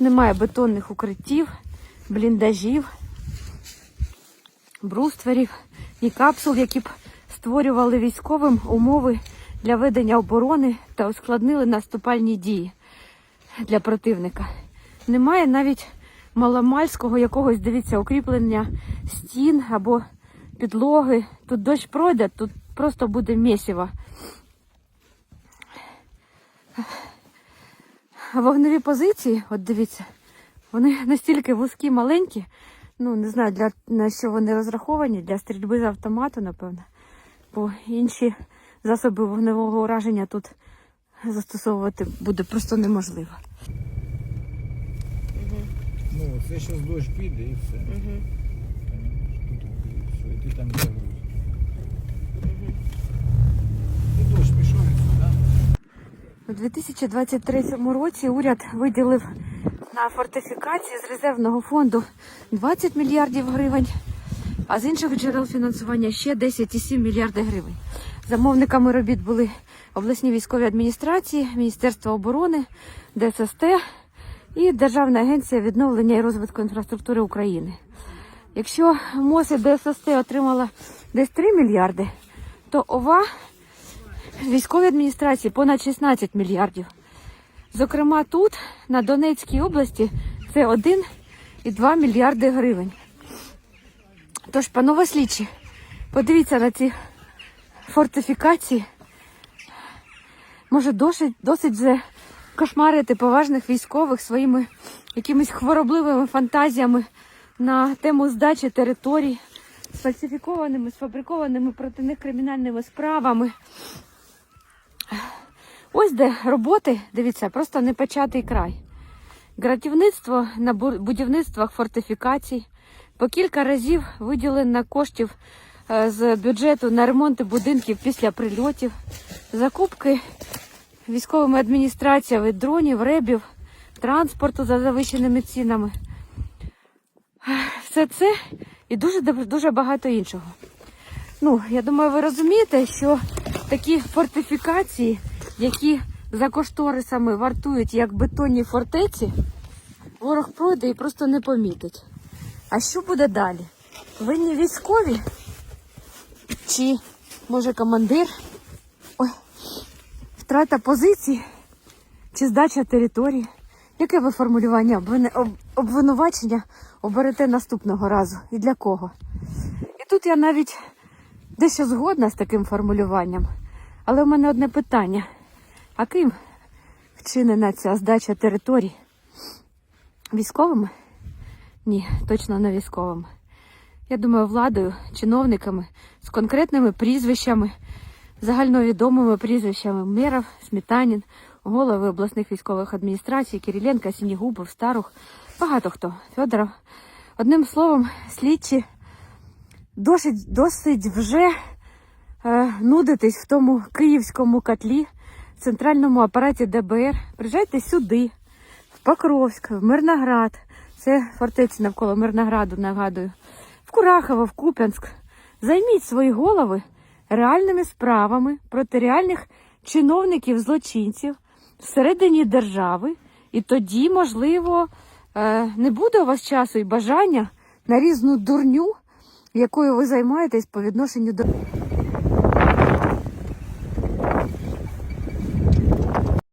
Немає бетонних укриттів, бліндажів, брустверів і капсул, які б створювали військовим умови для ведення оборони та ускладнили наступальні дії для противника. Немає навіть маломальського якогось, дивіться, укріплення стін або підлоги. Тут дощ пройде, тут просто буде місіво. Вогневі позиції, от дивіться, вони настільки вузькі, маленькі. Ну, не знаю, для на що вони розраховані, для стрільби з автомату, напевно. Бо інші засоби вогневого ураження тут застосовувати буде просто неможливо. Ну, це зараз дощ піде і все. Понімаєш? Тут і все, і ти там загрузиш. І дощ пішов і все, так? У 2023 році уряд виділив на фортифікації з резервного фонду 20 мільярдів гривень, а з інших джерел фінансування ще 10,7 мільярди гривень. Замовниками робіт були обласні військові адміністрації, Міністерство оборони, ДССТ і Державна агенція відновлення і розвитку інфраструктури України. Якщо МОЗ і ДССТ отримала десь 3 мільярди, то ОВА військовій адміністрації понад 16 мільярдів. Зокрема, тут, на Донецькій області, це 1,2 мільярди гривень. Тож, панове слідчі, подивіться на ці фортифікації. Може, досить, досить вже кошмарити поважних військових своїми якимись хворобливими фантазіями на тему здачі територій, сфальсифікованими, сфабрикованими проти них кримінальними справами. Ось де роботи, дивіться, просто непочатий край. Гратівництво на будівництвах фортифікацій. По кілька разів виділено коштів е, з бюджету на ремонти будинків після прильотів, закупки військовими адміністраціями дронів, ребів, транспорту за завищеними цінами. Все це і дуже дуже багато іншого. Ну, я думаю, ви розумієте, що такі фортифікації, які за кошторисами вартують як бетонні фортеці, ворог пройде і просто не помітить. А що буде далі? Винні військові? Чи, може, командир? Ой, втрата позицій? Чи здача території? Яке ви формулювання обвинувачення оберете наступного разу? І для кого? І тут я навіть дещо згодна з таким формулюванням. Але в мене одне питання: а ким вчинена ця здача територій? Військовими? Ні, точно не військовими. Я думаю, владою, чиновниками з конкретними прізвищами, загальновідомими прізвищами Меров, Сметанін, голови обласних військових адміністрацій, Кириленко, Сінігубов, Старух, багато хто, Федоров. Одним словом, слідчі досить, досить вже е, нудитись в тому київському котлі, в центральному апараті ДБР. Приїжджайте сюди, в Покровськ, в Мирноград. Це фортеці навколо Мирнограду, нагадую. В Курахово, в Куп'янськ. Займіть свої голови реальними справами проти реальних чиновників-злочинців всередині держави. І тоді, можливо, е, не буде у вас часу і бажання на різну дурню, якою ви займаєтесь по відношенню до.